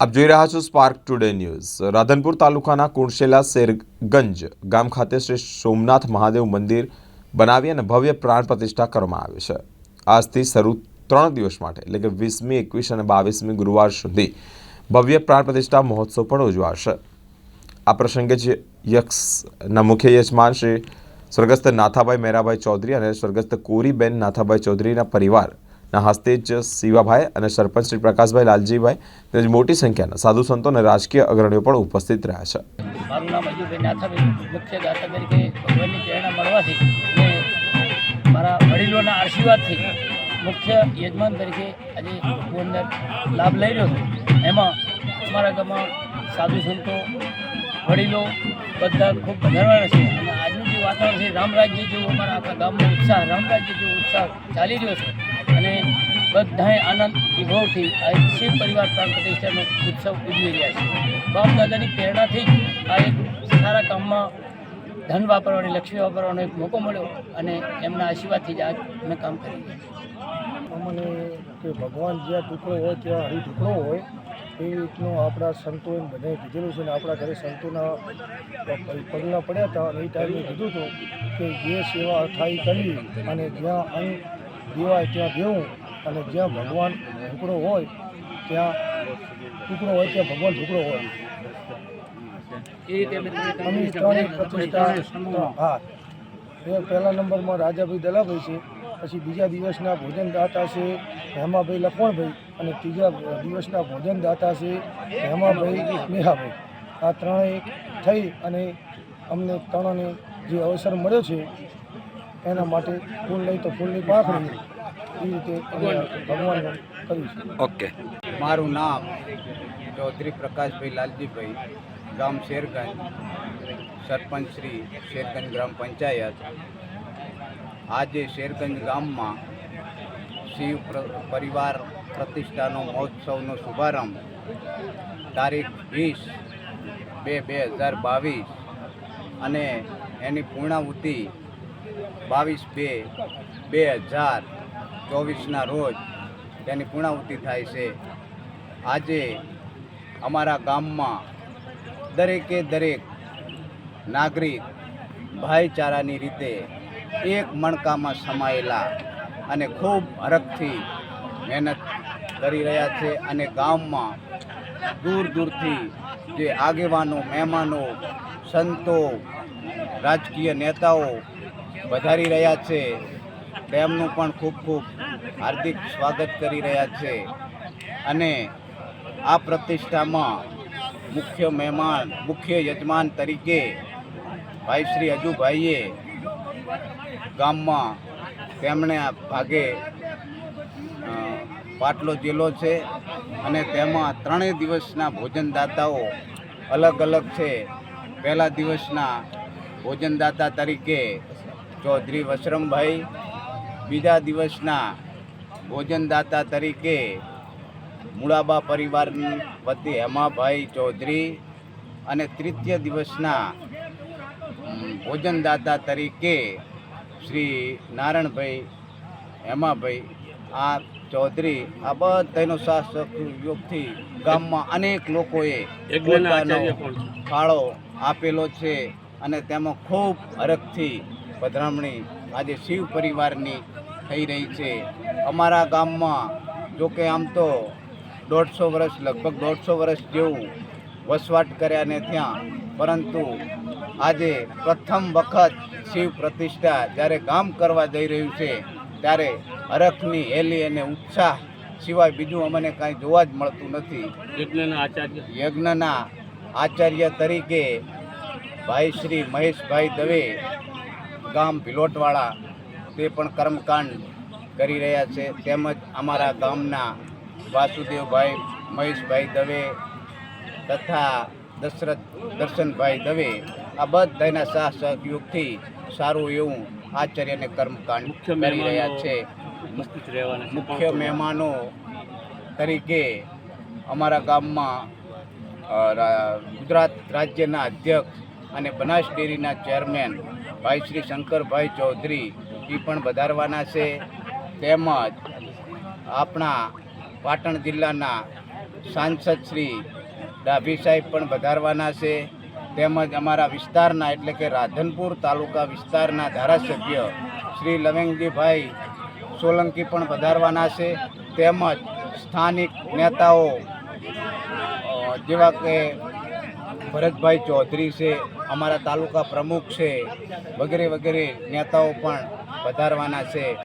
આપ જોઈ રહ્યા છો સ્પાર્ક ટુડે ન્યૂઝ રાધનપુર તાલુકાના કુણશેલા શેરગંજ ગામ ખાતે શ્રી સોમનાથ મહાદેવ મંદિર બનાવી અને ભવ્ય પ્રાણ પ્રતિષ્ઠા કરવામાં આવી છે. આજથી શરૂ ત્રણ દિવસ માટે, એટલે કે વીસમી, એકવીસ અને બાવીસમી ગુરુવાર સુધી ભવ્ય પ્રાણ પ્રતિષ્ઠા મહોત્સવ પણ ઉજવાશે. આ પ્રસંગે જે યક્ષના મુખ્ય યજમાન શ્રી સ્વર્ગસ્થ નાથાભાઈ મેરાભાઈ ચૌધરી અને સ્વર્ગસ્થ કોરીબેન નાથાભાઈ ચૌધરીના પરિવારના હસ્તે જ શિવાભાઈ અને સરપંચ શ્રી પ્રકાશભાઈ લાલજીભાઈ તેમજ મોટી સંખ્યાના સાધુ સંતો અને રાજકીય અગ્રણીઓ પણ ઉપસ્થિત રહ્યા છે. મુખ્ય યજમાન તરીકે આજે અંદર લાભ લઈ રહ્યો છું. એમાં અમારા ગામમાં સાધુ સંતો, વડીલો બધા ખૂબ વધારવાના છે અને આજનું જે વાતાવરણ છે રામરાજ્ય જેવું અમારા આખા ગામનો ઉત્સાહ રામરાજ્ય જેવો ઉત્સાહ ચાલી રહ્યો છે. બધાએ આનંદ વિભવથી આ શિવ પરિવાર પ્રાણ પ્રતિષ્ઠાનો ઉત્સવ ઉજવી રહ્યા છે. બાપ દાદાની પ્રેરણાથી જ આ એક સારા કામમાં ધન વાપરવાની, લક્ષ્મી વાપરવાનો એક મોકો મળ્યો અને એમના આશીર્વાદથી જ આ મેં કામ કરી અમને કે ભગવાન જ્યાં ટુકડો હોય ત્યાં હરી ટુકડો હોય, એ રીતનું આપણા સંતોએ બધાએ કીધેલું છે અને આપણા ઘરે સંતોના પગલાં પડ્યા હતા અને એ ટાઈમે કીધું હતું કે જે સેવા થાય કરવી અને જ્યાં અહીં દેવાય ત્યાં દેવું અને જ્યાં ભગવાન ટુકડો હોય, ત્યાં ટુકડો હોય, ત્યાં ભગવાન ટુકડો હોય. અમે ત્રણેય પ્રતિષ્ઠા હા, એ પહેલા નંબરમાં રાજાભાઈ દલાભાઈ છે, પછી બીજા દિવસના ભોજન દાતા છે હેમાભાઈ લખવણભાઈ અને ત્રીજા દિવસના ભોજન દાતા છે હેમાભાઈ મેહાભાઈ આ ત્રણેય થઈ અને અમને ત્રણને જે અવસર મળ્યો છે એના માટે ફૂલ નહીં તો ફૂલની પાખડી એ રીતે ભગવાન ભગવાનનું ઓકે. મારું નામ ચૌધરી પ્રકાશભાઈ લાલજીભાઈ ગામ શેરગંજ સરપંચ શ્રી શેરગંજ ગ્રામ પંચાયત. આજે શેરગંજ ગામમાં શિવ પ્ર- પરિવાર પ્રતિષ્ઠાનો મહોત્સવનો શુભારંભ તારીખ વીસ બે બે હજાર બાવીસ અને એની પૂર્ણાહુતિ બાવીસ બે બે હજાર ચોવીસના રોજ તેની પૂર્ણાહુતિ થાય છે. આજે અમારા ગામમાં દરેકે દરેક નાગરિક ભાઈચારાની રીતે એક મણકામાં સમાયેલા અને ખૂબ હરખથી મહેનત કરી રહ્યા છે અને ગામમાં દૂર દૂરથી જે આગેવાનો, મહેમાનો, સંતો, રાજકીય નેતાઓ વધારી રહ્યા છે. તેમનું પણ ખૂબ ખૂબ હાર્દિક સ્વાગત કરી રહ્યા છે. અને આ પ્રતિષ્ઠામાં મુખ્ય મહેમાન, મુખ્ય યજમાન તરીકે ભાઈ શ્રી અજુભાઈએ ગામમાં તેમણે ભાગે પાટલો જેલો છે અને તેમાં ત્રણેય દિવસના ભોજનદાતાઓ અલગ અલગ છે. પહેલા દિવસના ભોજનદાતા તરીકે ચૌધરી વસરમભાઈ બીજા દિવસના ભોજનદાતા તરીકે મુળાબા પરિવારની વતી હેમાભાઈ ચૌધરી અને તૃતીય દિવસના ભોજનદાતા તરીકે શ્રી નારાયણભાઈ હેમાભાઈ આ ચૌધરી આ બધાનો સાથ સહયોગથી ગામમાં અનેક લોકોએ પોતાનો ફાળો આપેલો છે અને તેમાં ખૂબ હરખથી પધરામણી આજે શિવ પરિવારની થઈ રહી છે. અમારા ગામમાં જો કે આમ તો દોઢસો વર્ષ લગભગ દોઢસો વર્ષ જેવું વસવાટ કર્યા ને ત્યાં. પરંતુ આજે પ્રથમ વખત શિવ પ્રતિષ્ઠા જ્યારે ગામ કરવા જઈ રહ્યું છે ત્યારે હરખની હેલી અને ઉત્સાહ સિવાય બીજું અમને કાંઈ જોવા જ મળતું નથી. યજ્ઞના આચાર્ય. તરીકે ભાઈ શ્રી મહેશભાઈ દવે ગામ ભિલોટવાળા તે પણ કર્મકાંડ કરી રહ્યા છે. તેમજ અમારા ગામના વાસુદેવભાઈ મહેશભાઈ દવે તથા દશરથ દર્શનભાઈ દવે આ બધાના સાહ સહયોગથી સારું એવું આચાર્યને કર્મકાંડ કરી રહ્યા છે. મુખ્ય મહેમાનો તરીકે અમારા ગામમાં ગુજરાત રાજ્યના અધ્યક્ષ અને બનાસ ડેરીના ચેરમેન ભાઈ શ્રી શંકરભાઈ ચૌધરી એ પણ વધારવાના છે. તેમજ આપણા પાટણ જિલ્લાના સાંસદ શ્રી ડાભી સાહેબ પણ વધારવાના છે. તેમજ અમારા વિસ્તારના એટલે કે રાધનપુર તાલુકા વિસ્તારના ધારાસભ્ય શ્રી લવેંગજીભાઈ સોલંકી પણ વધારવાના છે. તેમજ સ્થાનિક નેતાઓ જેવા કે ભરતભાઈ ચૌધરી છે અમારા તાલુકા પ્રમુખ છે વગેરે વગેરે નેતાઓ પણ વધારવાના છે.